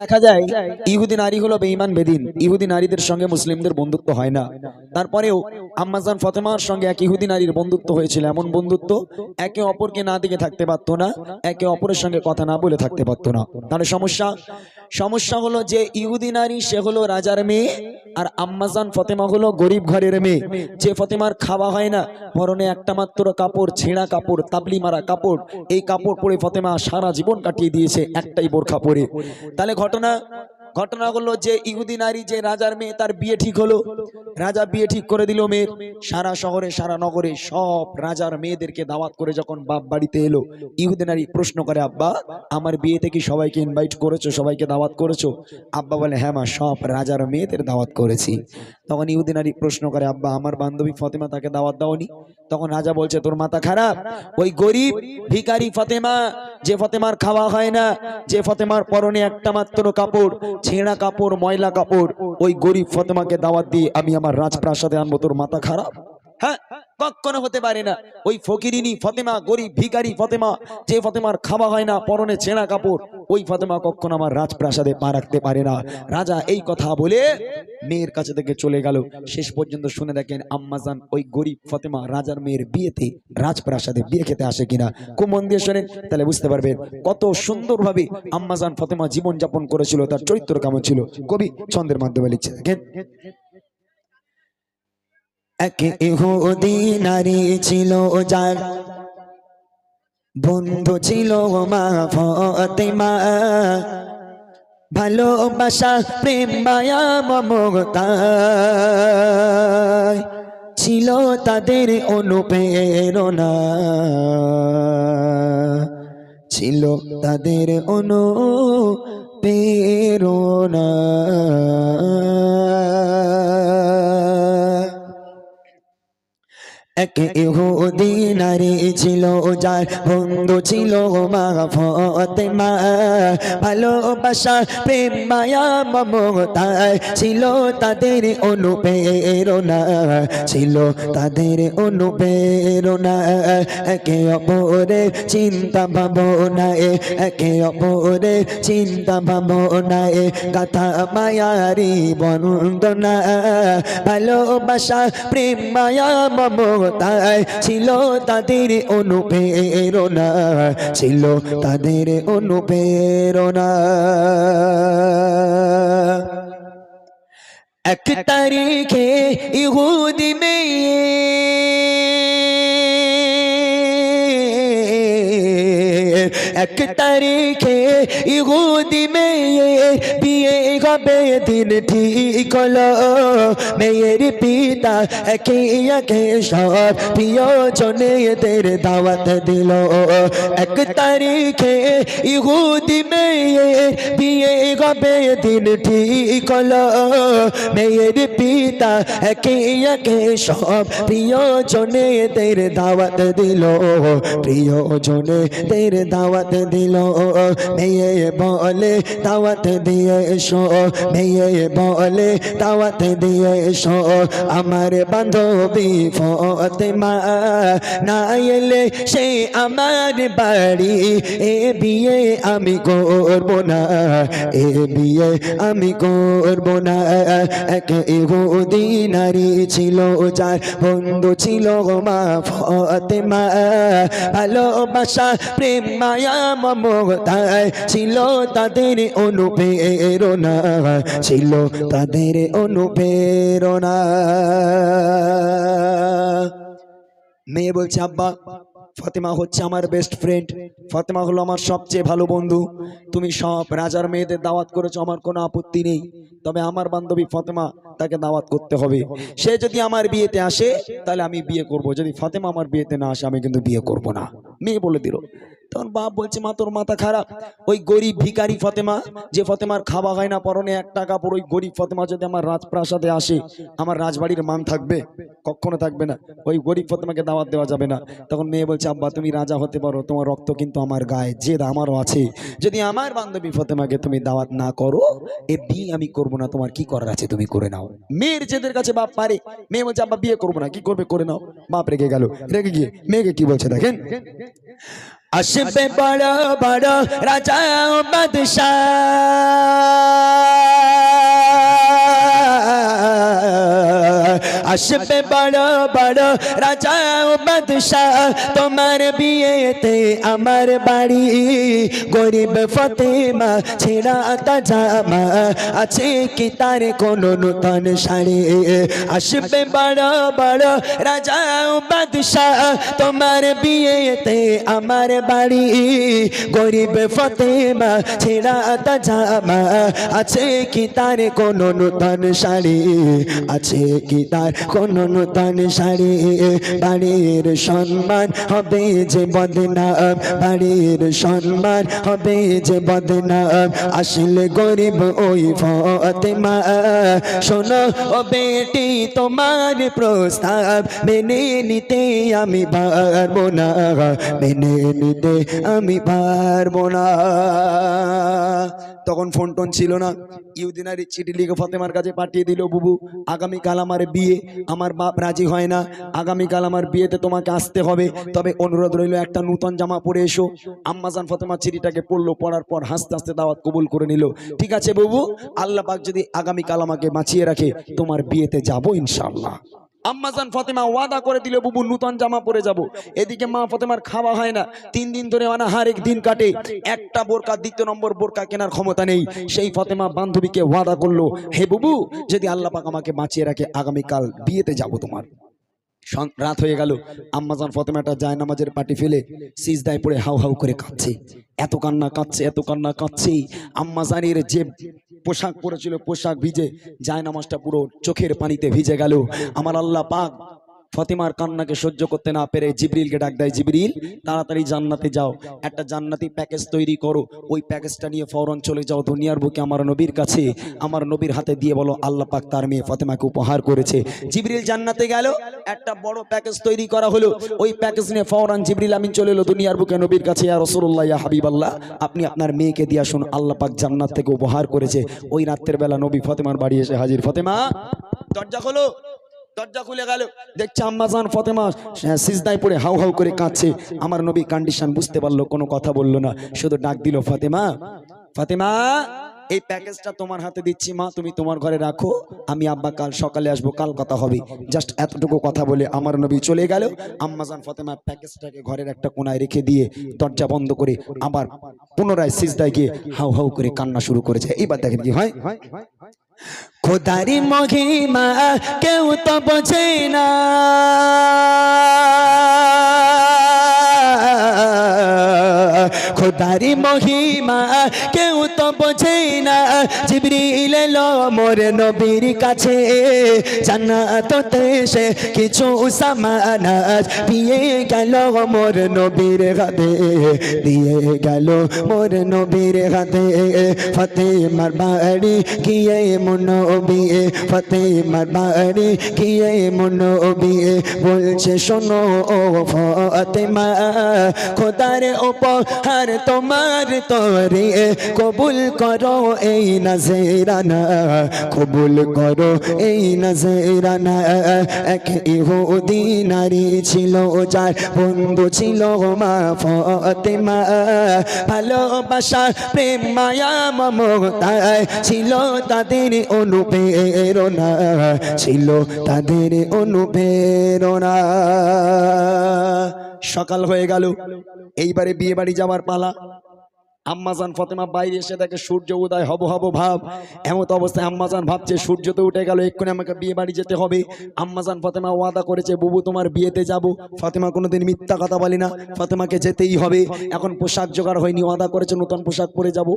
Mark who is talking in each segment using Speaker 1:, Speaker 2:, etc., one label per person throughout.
Speaker 1: দেখা যায়, ইহুদি নারী হলো বেঈমান বেদিন। ইহুদি নারীদের সঙ্গে মুসলিমদের বন্ধুত্ব হয় না। তারপরেও আম্মাজান ফতেমার সঙ্গে এক ইহুদি নারীর বন্ধুত্ব হয়েছিল। এমন বন্ধুত্ব একে অপরকে না দিকে থাকতে পারতো না, একে অপরের সঙ্গে কথা না বলে থাকতে পারতো না। তাহলে সমস্যা সমস্যা হলো যে ইহুদি নারী, সে হলো রাজার মেয়ে, আর আম্মাজান ফতেমা হলো গরিব ঘরের মেয়ে। যে ফতেমার খাওয়া হয় না, পরনে একটা মাত্র কাপড়, ছেঁড়া কাপড়, তাবলি মারা কাপড়, এই কাপড় পরে ফতেমা সারা জীবন কাটিয়ে দিয়েছে একটাই বোরখা পরে। তাহলে ঘটনা ঘটনা হলো যে ইহুদি নারী যে রাজার মেয়ে, তার বিয়ে ঠিক হলো। রাজা বিয়ে ঠিক করে দিল মেয়ের সারা শহরে, সারা নগরে সব রাজার মেয়েদেরকে দাওয়াত করে যখন বাপ বাড়িতে এলো, ইহুদি নারী প্রশ্ন করে, আব্বা, আমার বিয়েতে কি সবাইকে ইনভাইট করেছ? সবাইকে দাওয়াত করেছ? আব্বা বলে হ্যাঁ মা, সব রাজার মেয়েদের দাওয়াত করেছি। তখন ইহুদি নারী প্রশ্ন করে, আব্বা, আমার বান্ধবী ফতেমা তাকে দাওয়াত দাওনি? তখন রাজা বলছে, তোর মাথা খারাপ? ওই গরিব ভিকারি ফতেমা, যে ফতেমার খাওয়া হয় না, যে ফতেমার পরনে একটা মাত্র কাপড় ছেঁড়া কাপড়, ময়লা কাপড়, ওই গরিব ফতেমাকে দাওয়াত দিয়ে আমি আমার রাজপ্রাসাদে আনব, তোর মাথা খারাপ? হ্যাঁ? কখনো হতে পারে না। ওই ফকিরিনী ফতেমা, গরিব ভিখারি ফতেমা, যে ফতেমার খাওয়া হয় না, পরনে ছেঁড়া কাপড়, ওই ফতেমা কখনো আমার রাজপ্রাসাদে পা রাখতে পারে না। রাজা এই কথা বলে মেয়ের কাছে থেকে চলে গেল। শেষ পর্যন্ত শুনে দেখেন আম্মাজান ওই গরিব ফতেমা রাজার মেয়ের বিয়েতে রাজপ্রাসাদে বিয়ে খেতে আসে কিনা। খুব মন দিয়ে শোনেন, তাহলে বুঝতে পারবেন কত সুন্দরভাবে আম্মাজান ফতেমা জীবন যাপন করেছিল, তার চরিত্র কেমন ছিল। কবি ছন্দের মাধ্যমে লিখছে, দেখেন। এক ইহুদি নারী ছিল যার বন্ধু ছিল মা ফতেমা। ভালোবাসা, প্রেম, মায়া, মমতা ছিল তাদের অনুপ্রেরণা। ছিল তাদের অনুপ্রেরণা। এক ইহুদি নারী ছিল, যার বন্ধু ছিল মা ফতেমা ভালোবাসা, প্রেম, মায়া মমতায় ছিল তাদের অনুপ্রেরণা, ছিল তাদের অনুপ্রেরণা। একে অপরে চিন্তা ভাবনায়, একে অপরে চিন্তা ভাবনায় গাথা মায়ারি বন্দনা। ভালোবাসা, প্রেম, মায়া মমতায় ছিল তাদের অনুপ্রেরণা, ছিল তাদের অনুপ্রেরণা। এক তারিখে ইহুদি মেয়ে এক তারিখে ইহুদি মেয়ে বিয়ে হবে দিন ঠিক হলো। মেয়ের পিতা একে একে সব প্রিয়জনে এদের দাওয়াত দিল। এক তারিখে ইহুদি মেয়ে বিয়ে হবে দিন ঠিক হলো। মেয়ের পিতা একে একে সব প্রিয়জনে এদের দাওয়াত দিল। প্রিয়জনে দের দাওয়াত দিল। মেয়ে বলে দাওয়াত দিয়ে এসো মেয়ে বলে দাওয়াত দিয়ে এসো আমার বান্ধবী ফতেমা না এলে সে আমার বাড়ি। এ বিয়ে আমি করব না, এ বিয়ে আমি করব না। এক ইহুদি নারী ছিল, যার বন্ধু ছিল মা ফতেমা। ভালোবাসা, প্রেম, মায়া, মমতায় ছিল তাদের অনুপ্রেরণা। ছিল তাদের অনুপ্রেরণা। মেয়ে বলছে, আব্বা, ফতেমা হচ্ছে আমার বেস্ট ফ্রেন্ড ফতেমা হলো আমার সবচেয়ে ভালো বন্ধু। তুমি সব রাজার মেয়েদের দাওয়াত করেছ, আমার কোনো আপত্তি নেই। তবে আমার বান্ধবী ফতেমা তাকে দাওয়াত করতে হবে। সে যদি আমার বিয়েতে আসে, তাহলে আমি বিয়ে করব। যদি ফতেমা আমার বিয়েতে না আসে, আমি কিন্তু বিয়ে করব না। মেয়ে বলে দিল। তখন বাপ বলছে, মা, তোর মাথা খারাপ। ওই গরিব ভিকারি ফতেমা, যে ফতেমার খাওয়া হয় না, পরনে এক টাকা পর ওই গরিব ফতেমা যদি আমার রাজপ্রাসাদে আসে, আমার রাজবাড়ির মান থাকবে? কখনো থাকবে না। ওই গরিব ফতেমাকে দাওয়াত দেওয়া যাবে না। তখন মেয়ে বলছে, আব্বা, তুমি রাজা হতে পারো, তোমার রক্ত কিন্তু আমার গায়ে, জেদ আমারও আছে। যদি আমার বান্ধবী ফতেমাকে তুমি দাওয়াত না করো, এ বিয়ে আমি করব না, তোমার কি করার আছে তুমি করে নাও। মেয়ের জেদের কাছে বাপ পারে। মেয়ে বলছে, আব্বা, বিয়ে করব না, কি করবে, করে নাও। বাপ রেগে গেল। রেগে গিয়ে মেয়েকে কি বলছে দেখেন? আসবে বড় বড় রাজা বাদশাহ। আসবে বড় বড় রাজা ও বাদশাহ তোমার বিয়েতে আমার বাড়ি গরিব ফতেমা ছেঁড়া জামা আছে কি তার কোন নূতন শাড়ি আসবে বড় বড় রাজা ও বাদশাহ তোমার বিয়েতে আমার বাড়ি গরিব ফতেমা ছেঁড়া জামা আছে কি তার কোন নূতন শাড়ি আছে কি তার কোন নূতন শাড়ি বাড়ির সম্মান হবে যে বদনাম, বাড়ির সম্মান হবে যে বদনাম। আসলে গরিব ওই ফতেমা, শোনো ও বেটি, তোমার প্রস্তাব মেনে নিতে আমি পারব না, মেনে নিতে আমি পারব না। তখন ফোন টোন ছিল না। ইউদিনারি চিঠি লিখে ফতেমার কাছে পাঠিয়ে দিল, বুবু, আগামীকাল আমার বিয়ে, আমার বাপ রাজি হয় না। আগামীকাল আমার বিয়েতে তোমাকে আসতে হবে। তবে অনুরোধ রইল, একটা নূতন জামা পরে এসো। আম্মাজান ফতেমা চিঠিটাকে পড়ল, পড়ার পর হাসতে হাসতে দাওয়াত কবুল করে নিল। ঠিক আছে, বুবু, আল্লাহ পাক যদি আগামীকাল আমাকে বাঁচিয়ে রাখে, তোমার বিয়েতে যাব ইনশাআল্লাহ। আম্মাজান ফতেমা ওয়াদা করে দিল, বুবু, নূতন জামা পরে যাব। এদিকে মা ফতেমার খাওয়া হয় না। তিন দিন ধরে অনাহারেক দিন কাটে। একটা বোরকা, দ্বিতীয় নম্বর বোরকা কেনার ক্ষমতা নেই। সেই ফতেমা বান্ধবীকে ওয়াদা করল, হে বুবু, যদি আল্লাপাক আমাকে বাঁচিয়ে রাখে, আগামীকাল বিয়েতে যাব তোমার। রাত হয়ে গেল। আম্মাজান ফতেমাটা যায় নামাজের পাটি ফেলে সিজদায় পড়ে হাউ হাউ করে কাঁদছে। এত কান্না কাঁদছে, এত কান্না কাঁদছে। আম্মাজানের যে পোশাক পরেছিল, পোশাক ভিজে যায় নামাজটা পুরো চোখের পানিতে ভিজে গেল। আমার আল্লাহ পাক ফতিমার কান্নাকে সহ্য করতে না পেরে জিবরিলকে ডাক দেয়, জিবরিল, তাড়াতাড়ি জান্নাতে যাও। একটা জান্নাতি প্যাকেজ তৈরি করো। ওই প্যাকেজটা নিয়ে ফৌরন চলে যাও দুনিয়ার বুকে আমার নবীর কাছে। আমার নবীর হাতে দিয়ে বলো, আল্লাহ পাক তার মেয়ে ফতেমাকে উপহার করেছে। জিবরিল জান্নাতে গেল। একটা বড় প্যাকেজ তৈরি করা হলো। ওই প্যাকেজ নিয়ে ফৌরান জিবরিল আমিন চলে এলো দুনিয়ার বুকে নবীর কাছে, ইয়া রাসূলুল্লাহ, ইয়া হাবিবাল্লাহ, আপনি আপনার মেয়েকে দিয়ে আসুন, আল্লাহ পাক জান্নাত থেকে উপহার করেছে। ওই রাত্রের বেলা নবী ফতেমার বাড়ি এসে হাজির। ফতেমা, দরজা খোলো। দরজা খুলে গেল। দেখছে আম্মাজান ফতেমা সিজদায় পড়ে হাউ হাউ করে কাঁদছে। আমার নবী কন্ডিশন বুঝতে পারল, কোনো কথা বলল না। শুধু ডাক দিল, ফাতেমা ফাতেমা, এই প্যাকেজটা তোমার হাতে দিচ্ছি, মা, তুমি তোমার ঘরে রাখো। আমি আব্বা কাল সকালে আসব, কাল কথা হবে। জাস্ট এতটুকু কথা বলে আমার নবী চলে গেল। আম্মাজান ফাতেমা প্যাকেজটাকে ঘরের একটা কোনায় রেখে দিয়ে দরজা বন্ধ করে আবার পুনরায় সিজদায় গিয়ে হাউ হাউ করে কান্না শুরু করেছে। এবার দেখেন কি হয়। খোদারি মহিমা কেউ তো বোঝে না। খোদারি মহিমা, কেউ তো বোঝে না। জিবরিল এলো মোর নবীর কাছে। জান্নাততে সে কিছু সামানাজ দিয়ে গেল মোর নবীর হাতে। দিয়ে গেল মোর নবীর হাতে। ফতেমার বাড়ি গিয়ে মনোবি ফতেমার বাড়ি গিয়ে মনোবি বলছে, শোনো ও ফতেমা খোদার উপহার তোমার তরে কবুল করো এই নজরানা, কবুল করো এই নজরানা। এক ইহুদি নারী ছিল, যার বন্ধু ছিল মা ফতেমা। ভালোবাসা, প্রেম, মায়া, মমতায় ছিল তাদের অনুপ্রেরণা, ছিল তাদের অনুপ্রেরণা। সকাল হয়ে গেল। এইবারে বিয়ে বাড়ি যাওয়ার পালা। আম্মাজান ফতেমা বাইরে এসে দেখে সূর্য উদয় হব হব ভাব। এমত অবস্থায় আম্মাজান ভাবছে, সূর্য তো উঠে গেল, এক্ষুনি আমাকে বিয়ে বাড়ি যেতে হবে। আম্মাজান ফতেমা ওয়াদা করেছে, বুবু, তোমার বিয়েতে যাব। ফতেমা কোনোদিন মিথ্যা কথা বলি না, ফতেমাকে যেতেই হবে। এখন পোশাক জোগাড় হয়নি, ওয়াদা করেছে, নতুন পোশাক পরে যাব।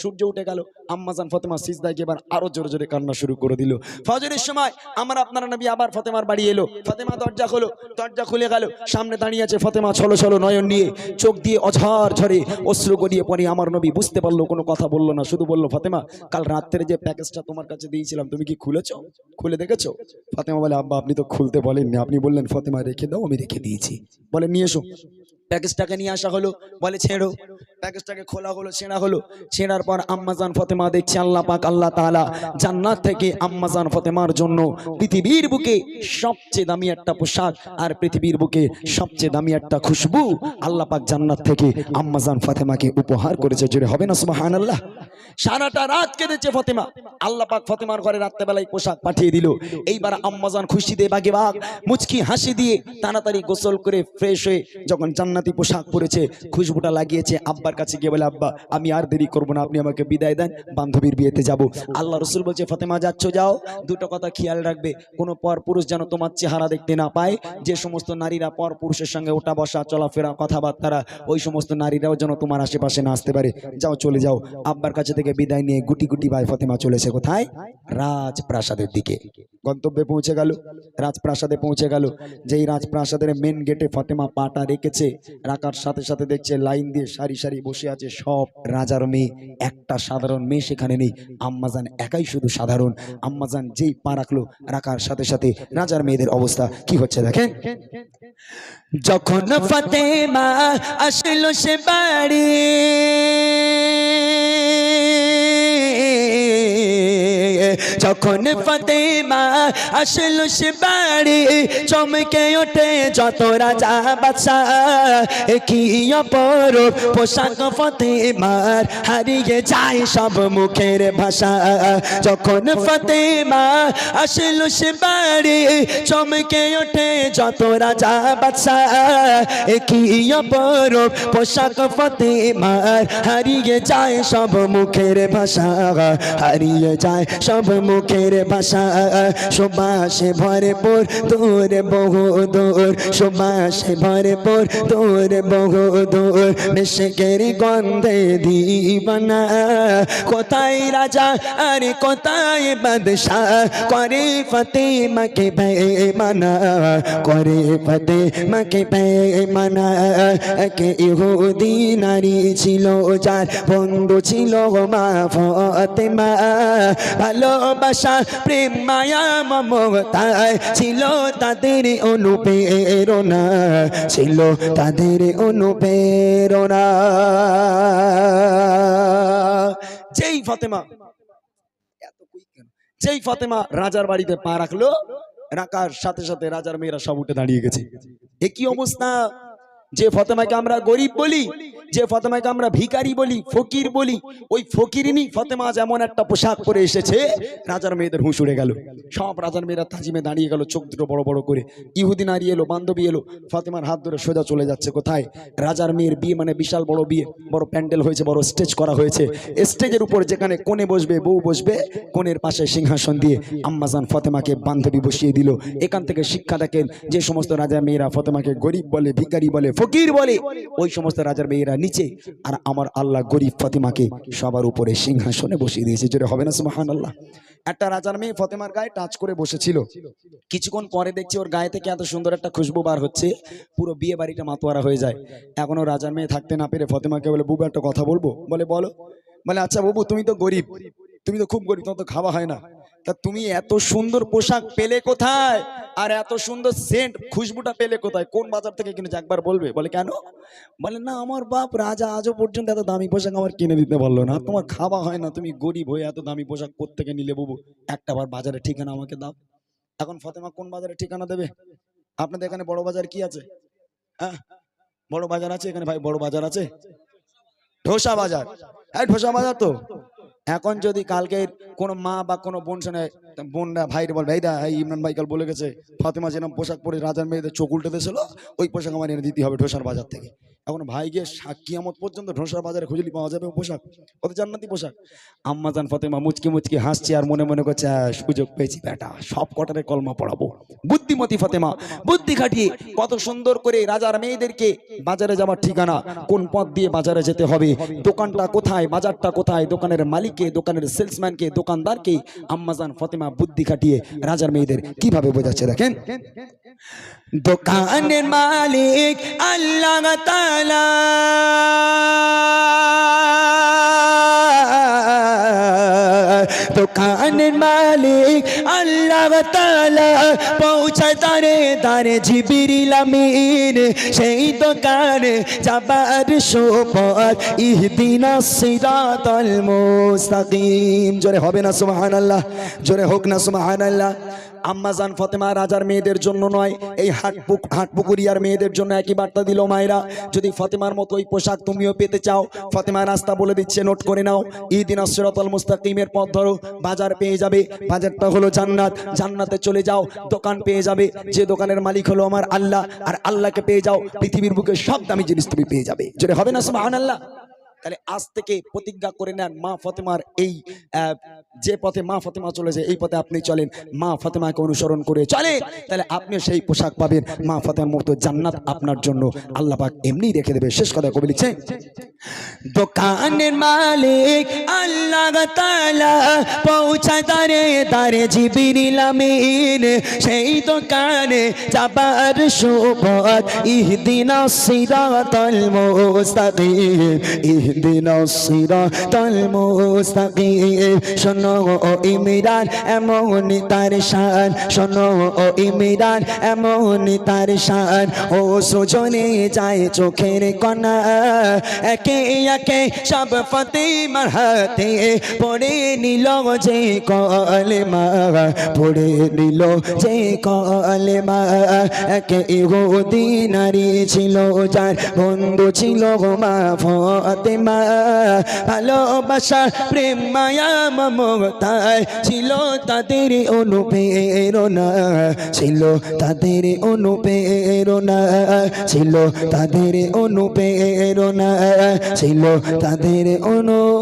Speaker 1: সূর্য উঠে গেল আম্মাজান ফতেমা সিজদায় গিয়ে এবার আরও জোরে জোরে কান্না শুরু করে দিল। ফজরের সময় আমার আপনার নবী আবার ফতেমার বাড়ি এলো। ফতেমা দরজা খোলো, দরজা খুলে গেল, সামনে দাঁড়িয়ে আছে ফতেমা ছলো ছলো নয়ন নিয়ে। চোখ দিয়ে অঝার ঝরে অশ্রু গড়িয়ে পড়ে আমার নবী বুঝতে পারল, কোনো কথা বলল না, শুধু বলল, ফাতেমা, কাল রাত্রে যে প্যাকেজটা তোমার কাছে দিয়েছিলাম, তুমি কি খুলেছ? খুলে দেখেছ? ফাতেমা বলে, আব্বা, আপনি তো খুলতে বলেননি। আপনি বললেন, ফাতেমা, রেখে দাও, আমি রেখে দিয়েছি। বলে, নিয়ে এসো। প্যাকেজটাকে নিয়ে আসা হলো। বলে, ছেড়ো। প্যাকেজটাকে খোলা হলো, ছেঁড়া হলো। ছেঁড়ার পর আম্মাজান ফতেমা দেখছে আল্লাহ পাক, আল্লাহ তাআলা জান্নাত থেকে আম্মাজান ফতেমার জন্য পৃথিবীর বুকে সবচেয়ে দামি একটা পোশাক আর পৃথিবীর বুকে সবচেয়ে দামি একটা খুশবু আল্লাহ পাক জান্নাত থেকে আম্মাজান ফতেমাকে উপহার করেছে। জুড়ে হবে না, সুবহানাল্লাহ? সারাটা রাত কেঁদেছে ফতেমা। আল্লাহ পাক ফতেমার ঘরে রাত্রেবেলায় পোশাক পাঠিয়ে দিল। এইবার আম্মাজান খুশিতে বাগে বাঘ মুচকি হাসি দিয়ে তাড়াতাড়ি গোসল করে ফ্রেশ হয়ে যখন জান্নাতি পোশাক পরেছে, খুশবুটা লাগিয়েছে। আব্বার কাছে গিয়ে বলে, আব্বা, আমি আর দেরি করব না, আপনি আমাকে বিদায় দেন, বান্ধবীর বিয়েতে যাব। আল্লাহ রসুল বলছে, ফতেমা, যাচ্ছ, যাও। দুটো কথা খেয়াল রাখবে। কোনো পর পুরুষ যেন তোমার চেহারা দেখতে না পায়। যে সমস্ত নারীরা পর পুরুষের সঙ্গে ওঠা বসা, চলাফেরা কথাবার্তারা ওই সমস্ত নারীরাও যেন তোমার আশেপাশে না আসতে পারে। যাও, চলে যাও। আব্বার কাছে থেকে বিদায় নিয়ে গুটি গুটি ভাই ফতেমা চলেছে কোথায়? রাজপ্রাসাদের দিকে। গন্তব্যে পৌঁছে গেল। রাজপ্রাসাদে পৌঁছে গেল। যেই রাজপ্রাসাদের মেন গেটে ফতেমা পাটা রেখেছে রাখার সাথে সাথে দেখছে লাইন দিয়ে সারি সারি বসে আছে সব রাজার মেয়ে। একটা সাধারণ মেয়ে সেখানে নেই। আম্মাজান একাই শুধু সাধারণ। আম্মাজান যেই পা রাখল রাখার সাথে সাথে রাজার মেয়েদের অবস্থা কি হচ্ছে দেখেন? যখন ফতেমা আসলো সে বাড়ি যখন ফতেমা আসলো সে বাড়ি, চমকে ওঠে যত রাজা বাদশা কি অপর পোশাক ফতেমার হারিয়ে যায় সব মুখের ভাষা। যখন ফতেমা আসলো সে বাড়ি, চমকে ওঠে যত রাজা বাদশা কি অপর পোশাক ফতেমার হারিয়ে যায় সব মুখের ভাষা। হারিয়ে যায় সব মুখের ভাষা সুবাসে ভরপুর, দূর বহু দূর, সুবাসে ভরপুর, দূর বহু দূর, মিশকের গন্ধে দিবানা। কোথায় রাজা আরে কোথায় বাদশাহ? করে ফতেমাকে বেমানা করে ফতেমাকে বেমানা কে ইহুদি নারী ছিল, যার বন্ধু ছিল মা ফতেমা। ভালোবাসা প্রেম মায়া মমতায় ছিল তাদের অনুপ্রেরণা, ছিল তাদের অনুপ্রেরণা। যেই ফতেমা? যেই ফতেমা রাজার বাড়িতে পা রাখল, রাখার সাথে সাথে রাজার মেয়েরা সব উঠে দাঁড়িয়ে গেছে। এ কি অবস্থা? যে ফতেমাকে আমরা গরিব বলি, যে ফতেমাকে আমরা ভিখারি বলি, ফকির বলি, ওই ফকিরিনী ফতেমা যেমন একটা পোশাক পরে এসেছে, রাজার মেয়েদের হুঁশ উড়ে গেল। সব রাজার মেয়েরা তাজিমে দাঁড়িয়ে গেল, চোখ দুটো বড় বড় করে। ইহুদি নারী এলো, বান্ধবী এলো, ফতেমার হাত ধরে সোজা চলে যাচ্ছে কোথায়? রাজার মেয়ের বিয়ে মানে বিশাল বড় বিয়ে, বড় প্যান্ডেল হয়েছে, বড় স্টেজ করা হয়েছে। স্টেজের উপর যেখানে কোণে বসবে, বউ বসবে, কোণের পাশে সিংহাসন দিয়ে আম্মাজান ফতেমাকে বান্ধবী বসিয়ে দিল। এখান থেকে শিক্ষা দেখেন, যে সমস্ত রাজার মেয়েরা ফতেমাকে গরিব বলে, ভিখারি বলে ফকির বলে ওই সমস্ত রাজার মেয়েরা নিচে আর আমার আল্লাহ গরিব ফতেমাকে সবার উপরে সিংহাসনে বসিয়ে দিয়েছে। জোরে হবে না সুমাহান আল্লাহ একটা রাজার মেয়ে ফতেমার গায়ে টাচ করে বসেছিল। কিছুক্ষণ পরে দেখছি ওর গায়ে থেকে এত সুন্দর একটা খুশবু বার হচ্ছে পুরো বিয়ে বাড়িটা মাতোয়ারা হয়ে যায়। এখনও রাজার মেয়ে থাকতে না পেরে ফতেমাকে বলে বুবু একটা কথা বলব? বলে বলো। বলে আচ্ছা বাবু তুমি তো গরিব তুমি তো খুব গরিব তোমার তো খাওয়া হয় না। তা তুমি এত সুন্দর পোশাক পেলে কোথায়? আর এত সুন্দর সেন্ট খুশবুটা পেলে কোথায়? কোন বাজার থেকে কিনেছে? একবার বলবে। বলে, কেন? বলে, না, আমার বাপ রাজা আজও পর্যন্ত এত দামি পোশাক আমার কিনে দিতে পারল না। তোমার খাওয়া হয় না, তুমি গরিব হয়ে এত দামি পোশাক কোত্থেকে নিলে বাবু? একটা বার বাজারে ঠিকানা আমাকে দাও। এখন ফতেমা কোন বাজারে ঠিকানা দেবে? আপনাদের এখানে বড় বাজার কি আছে? হ্যাঁ? বড় বাজার আছে এখানে ভাই? বড় বাজার আছে? ঢোসা বাজার। হ্যাঁ ঢোসা বাজার তো? এখন যদি কালকে কোনো মা বা কোনো বোন শোনে বোনরা ভাইরে বলবে এই দা এই ইমরান ভাই কাল বলে গেছে ফাতেমা যেরকম পোশাক পরে রাজার মেয়েদের চোখ উল্টে দিয়েছিল ওই পোশাক আমার এনে দিতে হবে ঢোসার বাজার থেকে। এখন ভাই গিয়ে কিয়ামত পর্যন্ত ঢোসার বাজারে খুঁজলি পাওয়া যাবে পোশাক ওদের জান্নাতি পোশাক। আম্মাজান ফাতেমা মুচকি মুচকি হাসছে আর মনে মনে করছে সুযোগ পেয়েছি বেটা সব কটারে কলমা পড়াবো। বুদ্ধিমতী ফাতেমা বুদ্ধি খাটিয়ে কত সুন্দর করে রাজার মেয়েদেরকে বাজারে যাওয়ার ঠিকানা কোন পথ দিয়ে বাজারে যেতে হবে দোকানটা কোথায় বাজারটা কোথায় দোকানের মালিককে দোকানের সেলসম্যানকে দোকানদারকে আম্মাজান ফতেমা বুদ্ধি কাটিয়ে রাজার মেয়েদের কীভাবে বোঝাচ্ছে দেখেন? দোকানের মালিক আল্লাহ তাআলা।
Speaker 2: দোকানের মালিক আল্লাহ তালা পৌঁছায় তারে তারে জিবিরিল আমিন। সেই দোকানে যাবার সোপর ইহদিনা সিরাতাল মুস্তাকিম। জোরে হবে না সুবহানাল্লাহ, জোরে হোক না সুবহানাল্লাহ। আম্মাজান ফতেমা রাজার মেয়েদের জন্য নয়, এই হাটপুক হাটপুকুরিয়ার মেয়েদের জন্য একই বার্তা দিল মায়েরা, যদি ফতেমার মতো ওই পোশাক তুমিও পেতে চাও, ফতেমা রাস্তা বলে দিচ্ছে, নোট করে নাও ইদিন সিরাতাল মুস্তাকিমের পথ ধরো, বাজার পেয়ে যাবে, বাজারটা হলো জান্নাত, জান্নাতে চলে যাও, দোকান পেয়ে যাবে, যে দোকানের মালিক হলো আমার আল্লাহ, আর আল্লাহকে পেয়ে যাও, পৃথিবীর বুকে সব দামি জিনিস তুমি পেয়ে যাবে যেটা হবে না সুবহানাল্লাহ? তাহলে আজ থেকে প্রতিজ্ঞা করে নেন মা ফতেমার এই যে পথে মা ফতেমা চলেছে, এই পথে আপনি চলেন। মা ফতেমাকে অনুসরণ করে চলে তাহলে আপনি সেই পোশাক পাবেন। মা ফতেমার মতো জান্নাত আপনার জন্য। আল্লাহ পাক এমনি রেখে দেবে। শেষ কথা কবি লিখছে দোকানের মালিক আল্লাহ তাআলা পৌঁছায় তারে তারে জিবিরিল সেই দোকানে যাবার সুপথ ইহদিনা সিরাতাল মুস্তাকিম। ইহদিনা সিরাতাল মুস্তাকিম। শোনো ও ইমরান এমন তার শান। শোনো ও ইমরান এমন তার শান। ও সুজনে যায় চোখের কণা। একে একে সব ফতেমার হাতে পড়ে নিল যে কলেমা। পড়ে নিল যে কলেমা। একে ইহুদি নারী ছিল, যার বন্ধু ছিল গো মা ফতেমা। ভালোবাসা, প্রেম, মায়া মমতায় ছিল তাদের অনুপ্রেরণা ছিল তাদের অনুপ্রেরণা ছিল তাদের অনুপ্রেরণা ছিল তাদের অনুপ্রেরণা।